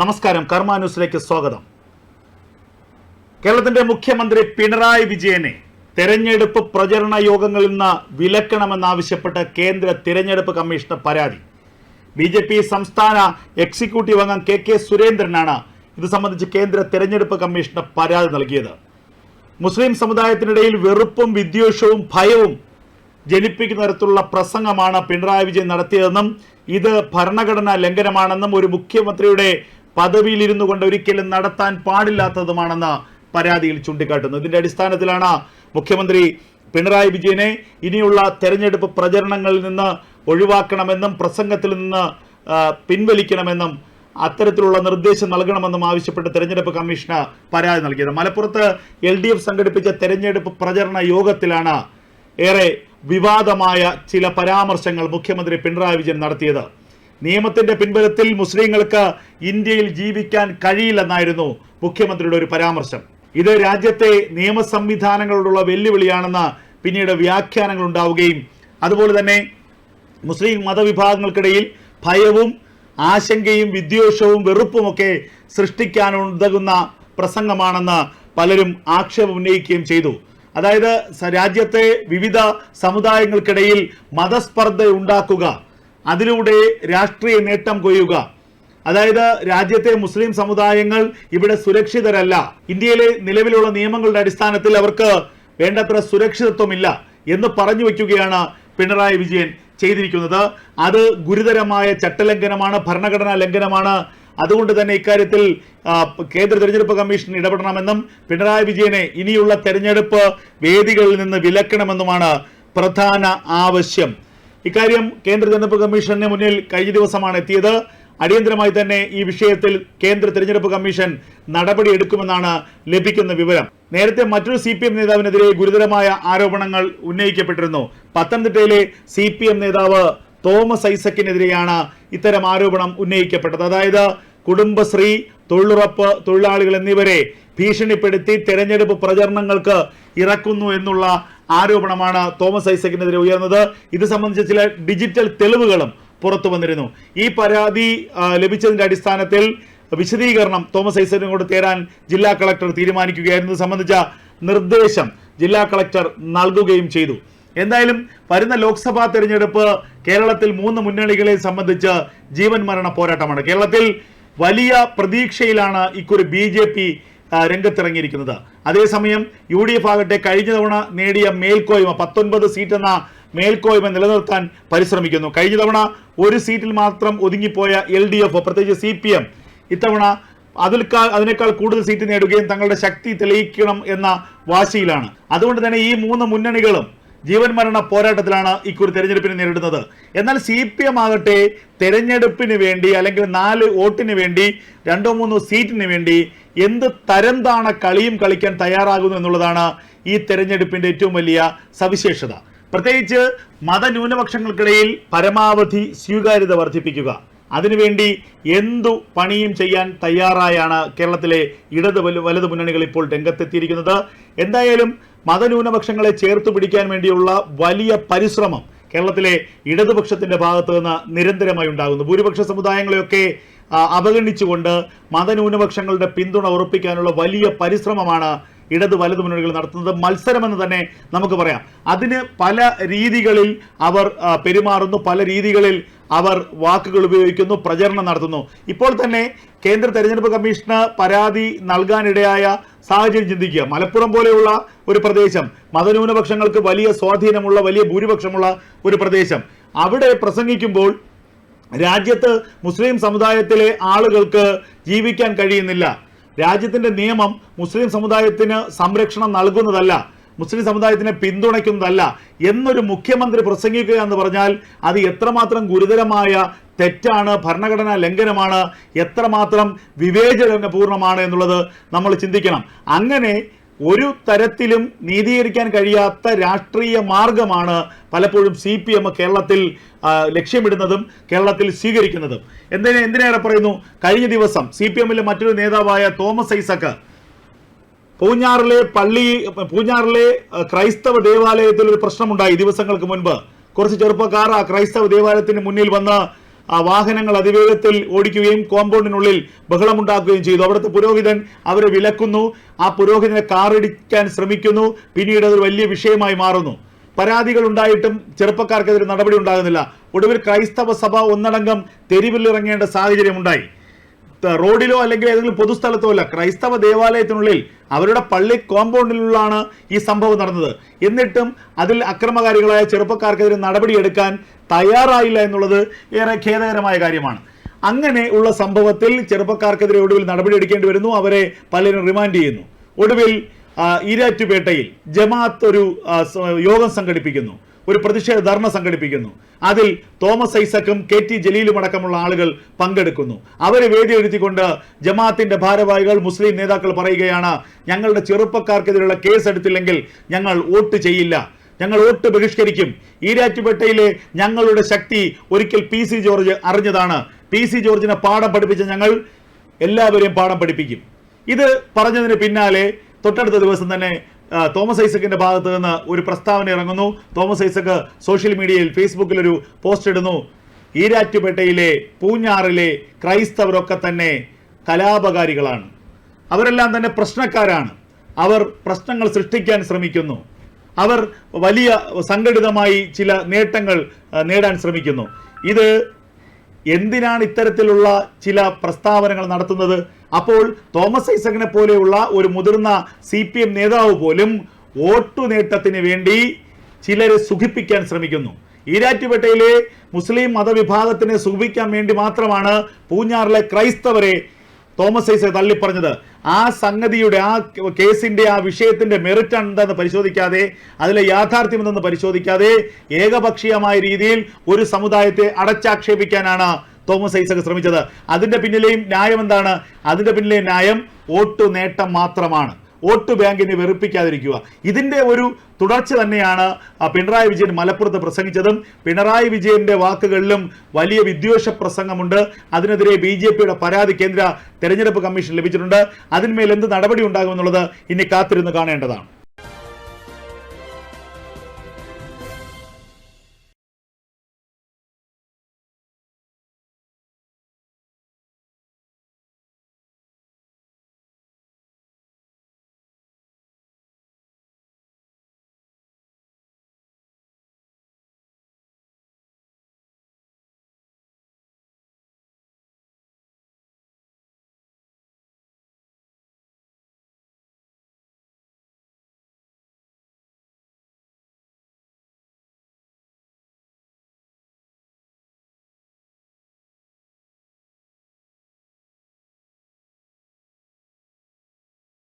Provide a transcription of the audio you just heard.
നമസ്കാരം കർമ്മ ന്യൂസിലേക്ക് സ്വാഗതം. കേരളത്തിന്റെ മുഖ്യമന്ത്രി പിണറായി വിജയനെ തെരഞ്ഞെടുപ്പ് പ്രചരണ യോഗങ്ങളിൽ നിന്ന് വിലക്കണമെന്നാവശ്യപ്പെട്ട് കേന്ദ്ര തിരഞ്ഞെടുപ്പ് കമ്മീഷന് പരാതി. ബി ജെ പി സംസ്ഥാന എക്സിക്യൂട്ടീവ് അംഗം കെ കെ സുരേന്ദ്രനാണ് ഇത് സംബന്ധിച്ച് കേന്ദ്ര തെരഞ്ഞെടുപ്പ് കമ്മീഷന് പരാതി നൽകിയത്. മുസ്ലിം സമുദായത്തിനിടയിൽ വെറുപ്പും വിദ്വേഷവും ഭയവും ജനിപ്പിക്കുന്ന തരത്തിലുള്ള പ്രസംഗമാണ് പിണറായി വിജയൻ നടത്തിയതെന്നും ഇത് ഭരണഘടനാ ലംഘനമാണെന്നും ഒരു മുഖ്യമന്ത്രിയുടെ പദവിയിലിരുന്നു കൊണ്ട് ഒരിക്കലും നടത്താൻ പാടില്ലാത്തതുമാണെന്ന് പരാതിയിൽ ചൂണ്ടിക്കാട്ടുന്നു. ഇതിന്റെ അടിസ്ഥാനത്തിലാണ് മുഖ്യമന്ത്രി പിണറായി വിജയനെ ഇനിയുള്ള തെരഞ്ഞെടുപ്പ് പ്രചരണങ്ങളിൽ നിന്ന് ഒഴിവാക്കണമെന്നും പ്രസംഗത്തിൽ നിന്ന് പിൻവലിക്കണമെന്നും അത്തരത്തിലുള്ള നിർദ്ദേശം നൽകണമെന്നും ആവശ്യപ്പെട്ട് തെരഞ്ഞെടുപ്പ് കമ്മീഷന് പരാതി നൽകിയത്. മലപ്പുറത്ത് എൽ ഡി എഫ് സംഘടിപ്പിച്ച തെരഞ്ഞെടുപ്പ് പ്രചരണ യോഗത്തിലാണ് ഏറെ വിവാദമായ ചില പരാമർശങ്ങൾ മുഖ്യമന്ത്രി പിണറായി വിജയൻ നടത്തിയത്. നിയമത്തിന്റെ പിൻബലത്തിൽ മുസ്ലിങ്ങൾക്ക് ഇന്ത്യയിൽ ജീവിക്കാൻ കഴിയില്ലെന്നായിരുന്നു മുഖ്യമന്ത്രിയുടെ ഒരു പരാമർശം. ഇത് രാജ്യത്തെ നിയമ സംവിധാനങ്ങളോടുള്ള വെല്ലുവിളിയാണെന്ന് പിന്നീട് വ്യാഖ്യാനങ്ങൾ ഉണ്ടാവുകയും അതുപോലെ തന്നെ മുസ്ലിം മതവിഭാഗങ്ങൾക്കിടയിൽ ഭയവും ആശങ്കയും വിദ്വേഷവും വെറുപ്പുമൊക്കെ സൃഷ്ടിക്കാനുതകുന്ന പ്രസംഗമാണെന്ന് പലരും ആക്ഷേപം ഉന്നയിക്കുകയും ചെയ്തു. അതായത് രാജ്യത്തെ വിവിധ സമുദായങ്ങൾക്കിടയിൽ മതസ്പർദ്ധ ഉണ്ടാക്കുക അതിലൂടെ രാഷ്ട്രീയ നേട്ടം കൊയ്യുക. അതായത് രാജ്യത്തെ മുസ്ലിം സമുദായങ്ങൾ ഇവിടെ സുരക്ഷിതരല്ല. ഇന്ത്യയിലെ നിലവിലുള്ള നിയമങ്ങളുടെ അടിസ്ഥാനത്തിൽ അവർക്ക് വേണ്ടത്ര സുരക്ഷിതത്വമില്ല എന്ന് പറഞ്ഞു വയ്ക്കുകയാണ് പിണറായി വിജയൻ ചെയ്തിരിക്കുന്നത്. അത് ഗുരുതരമായ ചട്ടലംഘനമാണ് ഭരണഘടനാ ലംഘനമാണ്. അതുകൊണ്ട് തന്നെ ഇക്കാര്യത്തിൽ കേന്ദ്ര തെരഞ്ഞെടുപ്പ് കമ്മീഷൻ ഇടപെടണമെന്നും പിണറായി വിജയനെ ഇനിയുള്ള തെരഞ്ഞെടുപ്പ് വേദികളിൽ നിന്ന് വിലക്കണമെന്നുമാണ് പ്രധാന ആവശ്യം. ഇക്കാര്യം കേന്ദ്ര തെരഞ്ഞെടുപ്പ് കമ്മീഷന് മുന്നിൽ കഴിഞ്ഞ ദിവസമാണ് എത്തിയത്. അടിയന്തരമായി തന്നെ ഈ വിഷയത്തിൽ കേന്ദ്ര തെരഞ്ഞെടുപ്പ് കമ്മീഷൻ നടപടിയെടുക്കുമെന്നാണ് ലഭിക്കുന്ന വിവരം. നേരത്തെ മറ്റൊരു സി പി എം നേതാവിനെതിരെ ഗുരുതരമായ ആരോപണങ്ങൾ ഉന്നയിക്കപ്പെട്ടിരുന്നു. പത്തനംതിട്ടയിലെ സി പി എം നേതാവ് തോമസ് ഐസക്കിനെതിരെയാണ് ഇത്തരം ആരോപണം ഉന്നയിക്കപ്പെട്ടത്. അതായത് കുടുംബശ്രീ തൊഴിലുറപ്പ് തൊഴിലാളികൾ എന്നിവരെ ഭീഷണിപ്പെടുത്തി തെരഞ്ഞെടുപ്പ് പ്രചരണങ്ങൾക്ക് ഇറക്കുന്നു എന്നുള്ള ആരോപണമാണ് തോമസ് ഐസക്കിനെതിരെ ഉയർന്നത്. ഇത് സംബന്ധിച്ച ചില ഡിജിറ്റൽ തെളിവുകളും പുറത്തു വന്നിരുന്നു. ഈ പരാതി ലഭിച്ചതിന്റെ അടിസ്ഥാനത്തിൽ വിശദീകരണം തോമസ് ഐസക്കിനോട് തേരാൻ ജില്ലാ കളക്ടർ തീരുമാനിക്കുകയായിരുന്നു. സംബന്ധിച്ച നിർദ്ദേശം ജില്ലാ കളക്ടർ നൽകുകയും ചെയ്തു. എന്തായാലും വരുന്ന ലോക്സഭാ തെരഞ്ഞെടുപ്പ് കേരളത്തിൽ മൂന്ന് മുന്നണികളെ സംബന്ധിച്ച് ജീവൻ മരണ പോരാട്ടമാണ്. കേരളത്തിൽ വലിയ പ്രതീക്ഷയിലാണ് ഇക്കുറി ബി ജെ പി രംഗത്തിറങ്ങിയിരിക്കുന്നത്. അതേസമയം യു ഡി എഫ് ആകട്ടെ കഴിഞ്ഞ തവണ നേടിയ മേൽക്കോയ്മ പത്തൊൻപത് സീറ്റ് എന്ന മേൽക്കോയ്മ നിലനിർത്താൻ പരിശ്രമിക്കുന്നു. കഴിഞ്ഞ തവണ ഒരു സീറ്റിൽ മാത്രം ഒതുങ്ങിപ്പോയ എൽ ഡി എഫ് പ്രത്യേകിച്ച് സി പി എം ഇത്തവണ അതിൽക്കാൾ അതിനേക്കാൾ കൂടുതൽ സീറ്റ് നേടുകയും തങ്ങളുടെ ശക്തി തെളിയിക്കണം എന്ന വാശിയിലാണ്. അതുകൊണ്ട് തന്നെ ഈ മൂന്ന് മുന്നണികളും ജീവൻ മരണ പോരാട്ടത്തിലാണ് ഇക്കുറി തെരഞ്ഞെടുപ്പിനെ നേരിടുന്നത്. എന്നാൽ സി പി എം ആകട്ടെ തെരഞ്ഞെടുപ്പിന് വേണ്ടി അല്ലെങ്കിൽ നാല് വോട്ടിന് വേണ്ടി രണ്ടോ മൂന്നോ സീറ്റിന് വേണ്ടി എന്ത് തരംതാണ കളിയും കളിക്കാൻ തയ്യാറാകുന്നു എന്നുള്ളതാണ് ഈ തെരഞ്ഞെടുപ്പിന്റെ ഏറ്റവും വലിയ സവിശേഷത. പ്രത്യേകിച്ച് മതന്യൂനപക്ഷങ്ങൾക്കിടയിൽ പരമാവധി സ്വീകാര്യത വർദ്ധിപ്പിക്കുക. അതിനുവേണ്ടി എന്തു പണിയും ചെയ്യാൻ തയ്യാറായാണ് കേരളത്തിലെ ഇടത് വലു- വലത് മുന്നണികൾ ഇപ്പോൾ രംഗത്തെത്തിയിരിക്കുന്നത്? എന്തായാലും മതന്യൂനപക്ഷങ്ങളെ ചേർത്ത് പിടിക്കാൻ വേണ്ടിയുള്ള വലിയ പരിശ്രമം കേരളത്തിലെ ഇടതുപക്ഷത്തിന്റെ ഭാഗത്ത് നിന്ന് നിരന്തരമായി ഉണ്ടാകുന്നു. ഭൂരിപക്ഷ സമുദായങ്ങളെയൊക്കെ അവഗണിച്ചുകൊണ്ട് മതന്യൂനപക്ഷങ്ങളുടെ പിന്തുണ ഉറപ്പിക്കാനുള്ള വലിയ പരിശ്രമമാണ് ഇടത് വലത് മുന്നണികൾ നടത്തുന്നത് മത്സരമെന്ന് തന്നെ നമുക്ക് പറയാം. അതിന് പല രീതികളിൽ അവർ പെരുമാറുന്നു. പല രീതികളിൽ അവർ വാക്കുകൾ ഉപയോഗിക്കുന്നു പ്രചരണം നടത്തുന്നു. ഇപ്പോൾ തന്നെ കേന്ദ്ര തെരഞ്ഞെടുപ്പ് കമ്മീഷന് പരാതി നൽകാനിടയായ സാഹചര്യം ചിന്തിക്കുക. മലപ്പുറം പോലെയുള്ള ഒരു പ്രദേശം മതന്യൂനപക്ഷങ്ങൾക്ക് വലിയ സ്വാധീനമുള്ള വലിയ ഭൂരിപക്ഷമുള്ള ഒരു പ്രദേശം അവിടെ പ്രസംഗിക്കുമ്പോൾ രാജ്യത്ത് മുസ്ലിം സമുദായത്തിലെ ആളുകൾക്ക് ജീവിക്കാൻ കഴിയുന്നില്ല. രാജ്യത്തിന്റെ നിയമം മുസ്ലിം സമുദായത്തിന് സംരക്ഷണം നൽകുന്നതല്ല മുസ്ലിം സമുദായത്തിനെ പിന്തുണയ്ക്കുന്നതല്ല എന്നൊരു മുഖ്യമന്ത്രി പ്രസംഗിക്കുക എന്ന് പറഞ്ഞാൽ അത് എത്രമാത്രം ഗുരുതരമായ തെറ്റാണ് ഭരണഘടനാ ലംഘനമാണ് എത്രമാത്രം വിവേചനപൂർണമാണ് എന്നുള്ളത് നമ്മൾ ചിന്തിക്കണം. അങ്ങനെ ഒരു തരത്തിലും നീതീകരിക്കാൻ കഴിയാത്ത രാഷ്ട്രീയ മാർഗമാണ് പലപ്പോഴും സി പി എം കേരളത്തിൽ ലക്ഷ്യമിടുന്നതും കേരളത്തിൽ സ്വീകരിക്കുന്നതും. എന്തിനെ എന്തിനേറെ പറയുന്നു? കഴിഞ്ഞ ദിവസം സി പി എമ്മിലെ മറ്റൊരു നേതാവായ തോമസ് ഐസക്ക് പൂഞ്ഞാറിലെ പള്ളി പൂഞ്ഞാറിലെ ക്രൈസ്തവ ദേവാലയത്തിൽ ഒരു പ്രശ്നമുണ്ടായി. ദിവസങ്ങൾക്ക് മുൻപ് കുറച്ച് ചെറുപ്പക്കാർ ആ ക്രൈസ്തവ ദേവാലയത്തിന് മുന്നിൽ വന്ന് ആ വാഹനങ്ങൾ അതിവേഗത്തിൽ ഓടിക്കുകയും കോമ്പൗണ്ടിനുള്ളിൽ ബഹളമുണ്ടാക്കുകയും ചെയ്തു. അവിടുത്തെ പുരോഹിതൻ അവരെ വിലക്കുന്നു. ആ പുരോഹിതനെ കാറിടിക്കാൻ ശ്രമിക്കുന്നു. പിന്നീട് അതൊരു വലിയ വിഷയമായി മാറുന്നു. പരാതികൾ ഉണ്ടായിട്ടും ചെറുപ്പക്കാർക്കെതിരെ നടപടി ഉണ്ടാകുന്നില്ല ഒടുവിൽ ക്രൈസ്തവ സഭ ഒന്നടങ്കം തെരുവിലിറങ്ങേണ്ട സാഹചര്യം ഉണ്ടായി ത- റോഡിലോ അല്ലെങ്കിൽ ഏതെങ്കിലും പൊതുസ്ഥലത്തോ അല്ല ക്രൈസ്തവ ദേവാലയത്തിനുള്ളിൽ അവരുടെ പള്ളി കോമ്പൗണ്ടിലുള്ളാണ് ഈ സംഭവം നടന്നത്. എന്നിട്ടും അതിൽ അക്രമകാരികളായ ചെറുപ്പക്കാർക്കെതിരെ നടപടിയെടുക്കാൻ തയ്യാറായില്ല എന്നുള്ളത് ഏറെ ഖേദകരമായ കാര്യമാണ്. അങ്ങനെ ഉള്ള സംഭവത്തിൽ ചെറുപ്പക്കാർക്കെതിരെ ഒടുവിൽ നടപടിയെടുക്കേണ്ടി വരുന്നു. അവരെ പലരും റിമാൻഡ് ചെയ്യുന്നു. ഒടുവിൽ ഈരാറ്റുപേട്ടയിൽ ജമാഅത്ത് ഒരു യോഗം സംഘടിപ്പിക്കുന്നു. ഒരു പ്രതിഷേധ ധർണ സംഘടിപ്പിക്കുന്നു. അതിൽ തോമസ് ഐസക്കും കെ ടി ജലീലും അടക്കമുള്ള ആളുകൾ പങ്കെടുക്കുന്നു. അവരെ വേദിയെഴുത്തിക്കൊണ്ട് ജമാഅത്തിന്റെ ഭാരവാഹികൾ മുസ്ലിം നേതാക്കൾ പറയുകയാണ് ഞങ്ങളുടെ ചെറുപ്പക്കാർക്കെതിരെയുള്ള കേസ് എടുത്തില്ലെങ്കിൽ ഞങ്ങൾ വോട്ട് ചെയ്യില്ല. ഞങ്ങൾ വോട്ട് ബഹിഷ്കരിക്കും. ഈരാറ്റുപേട്ടയിലെ ഞങ്ങളുടെ ശക്തി ഒരിക്കൽ പി സി ജോർജ് അറിഞ്ഞതാണ്. പി സി ജോർജിനെ പാഠം പഠിപ്പിച്ച ഞങ്ങൾ എല്ലാവരെയും പാഠം പഠിപ്പിക്കും. ഇത് പറഞ്ഞതിന് പിന്നാലെ തൊട്ടടുത്ത ദിവസം തന്നെ തോമസ് ഐസക്കിന്റെ ഭാഗത്ത് നിന്ന് ഒരു പ്രസ്താവന ഇറങ്ങുന്നു. തോമസ് ഐസക്ക് സോഷ്യൽ മീഡിയയിൽ ഫേസ്ബുക്കിൽ ഒരു പോസ്റ്റ് ഇടുന്നു. ഈരാറ്റുപേട്ടയിലെ പൂഞ്ഞാറിലെ ക്രൈസ്തവരൊക്കെ തന്നെ കലാപകാരികളാണ്. അവരെല്ലാം തന്നെ പ്രശ്നക്കാരാണ്. അവർ പ്രശ്നങ്ങൾ സൃഷ്ടിക്കാൻ ശ്രമിക്കുന്നു. അവർ വലിയ സംഘടിതമായി ചില നേട്ടങ്ങൾ നേടാൻ ശ്രമിക്കുന്നു. ഇത് എന്തിനാണ് ഇത്തരത്തിലുള്ള ചില പ്രസ്താവനകൾ നടത്തുന്നത്? അപ്പോൾ തോമസ് ഐസക്കിനെ പോലെയുള്ള ഒരു മുതിർന്ന സി പി എം നേതാവ് പോലും വോട്ടു നേട്ടത്തിന് വേണ്ടി ചിലരെ സുഖിപ്പിക്കാൻ ശ്രമിക്കുന്നു. ഈരാറ്റുപേട്ടയിലെ മുസ്ലിം മതവിഭാഗത്തിനെ സുഖിപ്പിക്കാൻ വേണ്ടി മാത്രമാണ് പൂഞ്ഞാറിലെ ക്രൈസ്തവരെ തോമസ് ഐസക് തള്ളിപ്പറഞ്ഞത് ആ സംഗതിയുടെ ആ കേസിന്റെ ആ വിഷയത്തിന്റെ മെറിറ്റ് എന്താണെന്ന് പരിശോധിക്കാതെ അതിലെ യാഥാർത്ഥ്യം എന്തെന്ന് പരിശോധിക്കാതെ ഏകപക്ഷീയമായ രീതിയിൽ ഒരു സമുദായത്തെ അടച്ചാക്ഷേപിക്കാനാണ് തോമസ് ഐസക് ശ്രമിച്ചത്. അതിന്റെ പിന്നിലെയും ന്യായം എന്താണ് അതിന്റെ പിന്നിലെയും ന്യായം വോട്ട് നേട്ടം മാത്രമാണ്. വോട്ട് ബാങ്കിനെ വെറുപ്പിക്കാതിരിക്കുക. ഇതിന്റെ ഒരു തുടർച്ച തന്നെയാണ് പിണറായി വിജയൻ മലപ്പുറത്ത് പ്രസംഗിച്ചതും പിണറായി വിജയന്റെ വാക്കുകളിലും വലിയ വിദ്വേഷ പ്രസംഗമുണ്ട്. അതിനെതിരെ ബി ജെ പിയുടെ പരാതി കേന്ദ്ര തെരഞ്ഞെടുപ്പ് കമ്മീഷൻ ലഭിച്ചിട്ടുണ്ട്. അതിന്മേൽ എന്ത് നടപടി ഉണ്ടാകുമെന്നുള്ളത് ഇനി കാത്തിരുന്ന് കാണേണ്ടതാണ്.